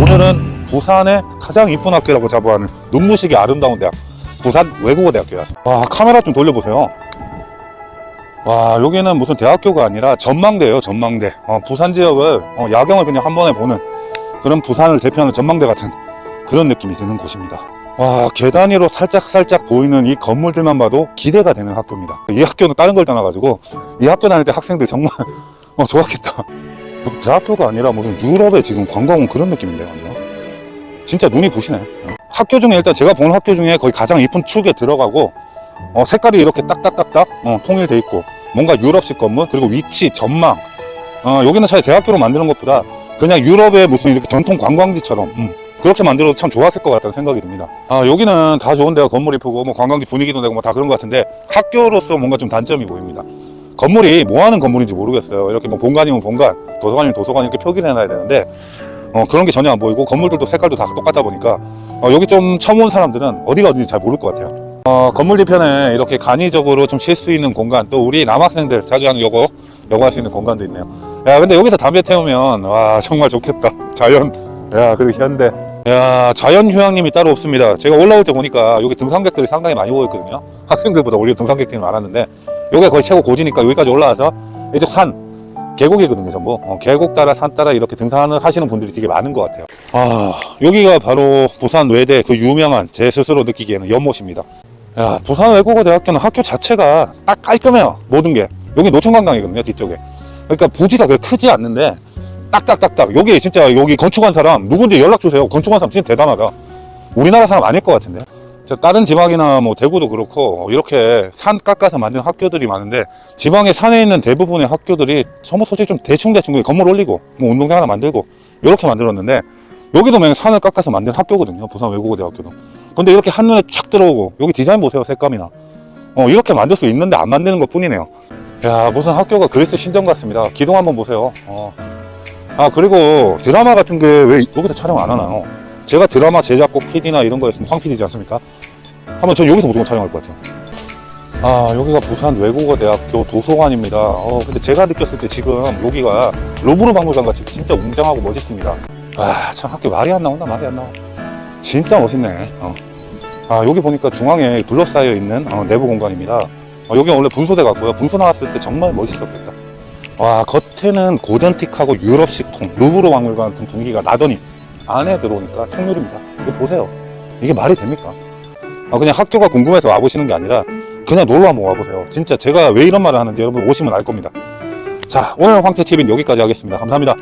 오늘은 부산의 가장 이쁜 학교라고 자부하는 눈부시게 아름다운 대학 부산 외국어대학교야 와 카메라 좀 돌려보세요. 와 여기는 무슨 대학교가 아니라 전망대예요 전망대. 어, 부산 지역을 어, 야경을 그냥 한 번에 보는 그런 부산을 대표하는 전망대 같은 그런 느낌이 드는 곳입니다. 와 계단 위로 살짝살짝 보이는 이 건물들만 봐도 기대가 되는 학교입니다. 이 학교는 다른 걸 떠나가지고 이 학교 다닐 때 학생들 정말 어, 좋았겠다 대학교가 아니라 무슨 유럽의 지금 관광 온 그런 느낌인데요. 진짜 눈이 부시네 어. 학교 중에 일단 제가 본 학교 중에 거의 가장 이쁜 축에 들어가고 어, 색깔이 이렇게 딱딱딱딱 어, 통일돼 있고 뭔가 유럽식 건물 그리고 위치 전망 어, 여기는 사실 대학교로 만드는 것보다 그냥 유럽의 무슨 이렇게 전통 관광지처럼 음, 그렇게 만들어도 참 좋았을 것 같다는 생각이 듭니다 아 여기는 다 좋은데요 건물 이쁘고 뭐 관광지 분위기도 되고 뭐 다 그런 것 같은데 학교로서 뭔가 좀 단점이 보입니다 건물이 뭐 하는 건물인지 모르겠어요. 이렇게 뭐 본관이면 본관 도서관이면 도서관 이렇게 표기를 해놔야 되는데 어, 그런 게 전혀 안 보이고 건물들도 색깔도 다 똑같다 보니까 어, 여기 좀 처음 온 사람들은 어디가 어딘지 잘 모를 것 같아요. 어, 건물 뒤편에 이렇게 간이적으로 좀 쉴 수 있는 공간 또 우리 남학생들 자주 하는 요거 요거 할 수 있는 공간도 있네요. 야 근데 여기서 담배 태우면 와 정말 좋겠다. 자연. 야 그리고 현대 야 자연 휴양림이 따로 없습니다. 제가 올라올 때 보니까 여기 등산객들이 상당히 많이 모였거든요. 학생들보다 오히려 등산객들이 많았는데 요게 거의 최고 고지니까 여기까지 올라와서 이쪽 산 계곡이거든요 전부. 어, 계곡 따라 산 따라 이렇게 등산을 하시는 분들이 되게 많은 것 같아요. 아 여기가 바로 부산 외대 그 유명한 제 스스로 느끼기에는 연못입니다. 야 부산 외국어대학교는 학교 자체가 딱 깔끔해요 모든 게. 여기 노천관광이거든요 뒤쪽에. 그러니까 부지가 그렇게 크지 않는데 딱딱딱딱. 여기 진짜 여기 건축한 사람 누군지 연락 주세요. 건축한 사람 진짜 대단하다. 우리나라 사람 아닐 것 같은데. 저 다른 지방이나 뭐 대구도 그렇고 이렇게 산 깎아서 만든 학교들이 많은데 지방의 산에 있는 대부분의 학교들이 전부 솔직히 좀 대충대충 건물 올리고 뭐 운동장 하나 만들고 이렇게 만들었는데 여기도 그냥 산을 깎아서 만든 학교거든요. 부산 외국어대학교도. 근데 이렇게 한눈에 쫙 들어오고 여기 디자인 보세요 색감이나. 어 이렇게 만들 수 있는데 안 만드는 것 뿐이네요. 야 무슨 학교가 그리스 신전 같습니다. 기둥 한번 보세요. 어. 아 그리고 드라마 같은 게 왜 여기다 촬영 안 하나요 제가 드라마 제작국 PD나 이런 거였으면 황 PD지 않습니까? 한번 전 여기서 무조건 촬영할 것 같아요. 아 여기가 부산 외국어대학교 도서관입니다. 어 근데 제가 느꼈을 때 지금 여기가 로브르 박물관 같이 진짜 웅장하고 멋있습니다. 아 참 학교 말이 안 나온다 말이 안 나와. 진짜 멋있네. 어. 아 여기 보니까 중앙에 둘러싸여 있는 어, 내부 공간입니다. 어, 여기 원래 분소대 같고요. 분소 나왔을 때 정말 멋있었겠다. 와 겉에는 고전틱하고 유럽식 통 루브르 박물관 같은 분위기가 나더니 안에 들어오니까 통유리입니다. 이거 보세요. 이게 말이 됩니까? 아, 그냥 학교가 궁금해서 와보시는 게 아니라 그냥 놀러 한번 와보세요. 진짜 제가 왜 이런 말을 하는지 여러분 오시면 알 겁니다. 자 오늘 황태TV는 여기까지 하겠습니다. 감사합니다